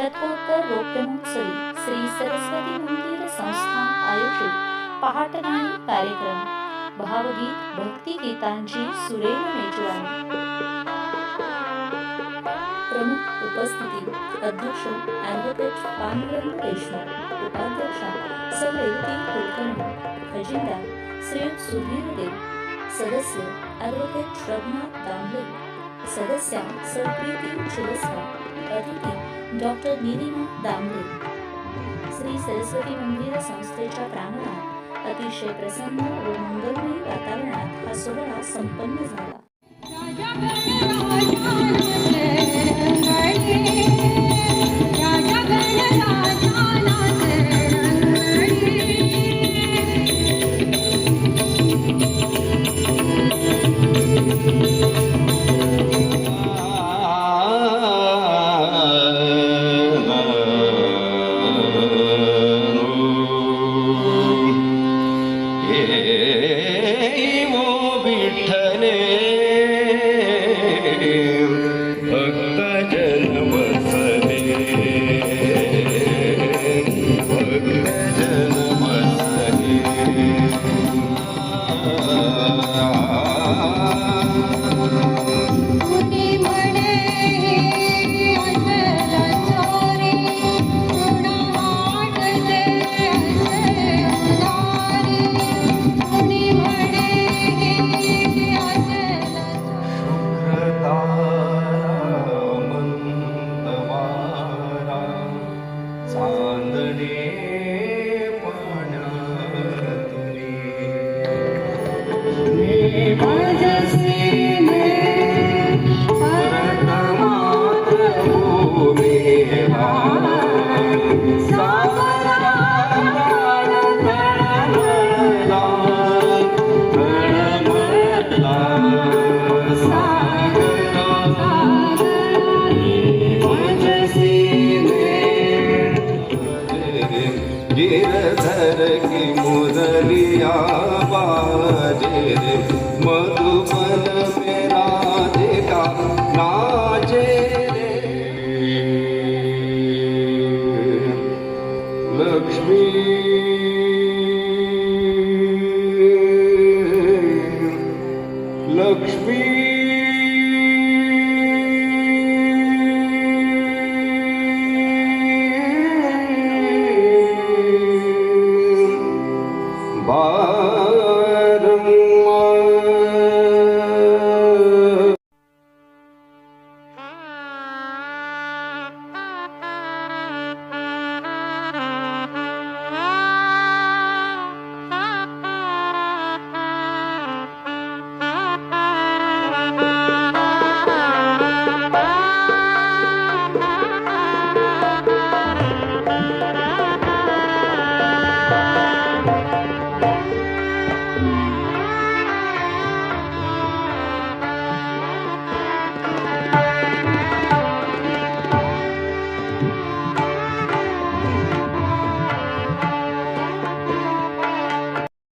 शतकोत्तर रौप्य महोत्सवी श्री सरस्वती मंदिर संस्थान आयोजित पहाट पहाटगाणी कार्यक्रम भावगीत भक्ती गीतांची सुरेल मेजवानी. प्रमुख उपस्थिती अध्यक्ष ॲडव्होकेट पांडुरंग देशमुख उपाध्यक्षा सौरेवती कुलकर्णी खजिनदार श्रीयुत सुधीर देव सदस्य ॲडव्होकेट रघुनाथ दामले. सदस्या सरप्रीती चिरस्कर अतिथी डॉक्टर निलिमा दामले. श्री सरस्वती मंदिर संस्थेच्या प्रांगणात अतिशय प्रसन्न व मंगलमयी वातावरणात हा सोहळा संपन्न झाला. yeah. Bye. गिरधर की मुरलिया बा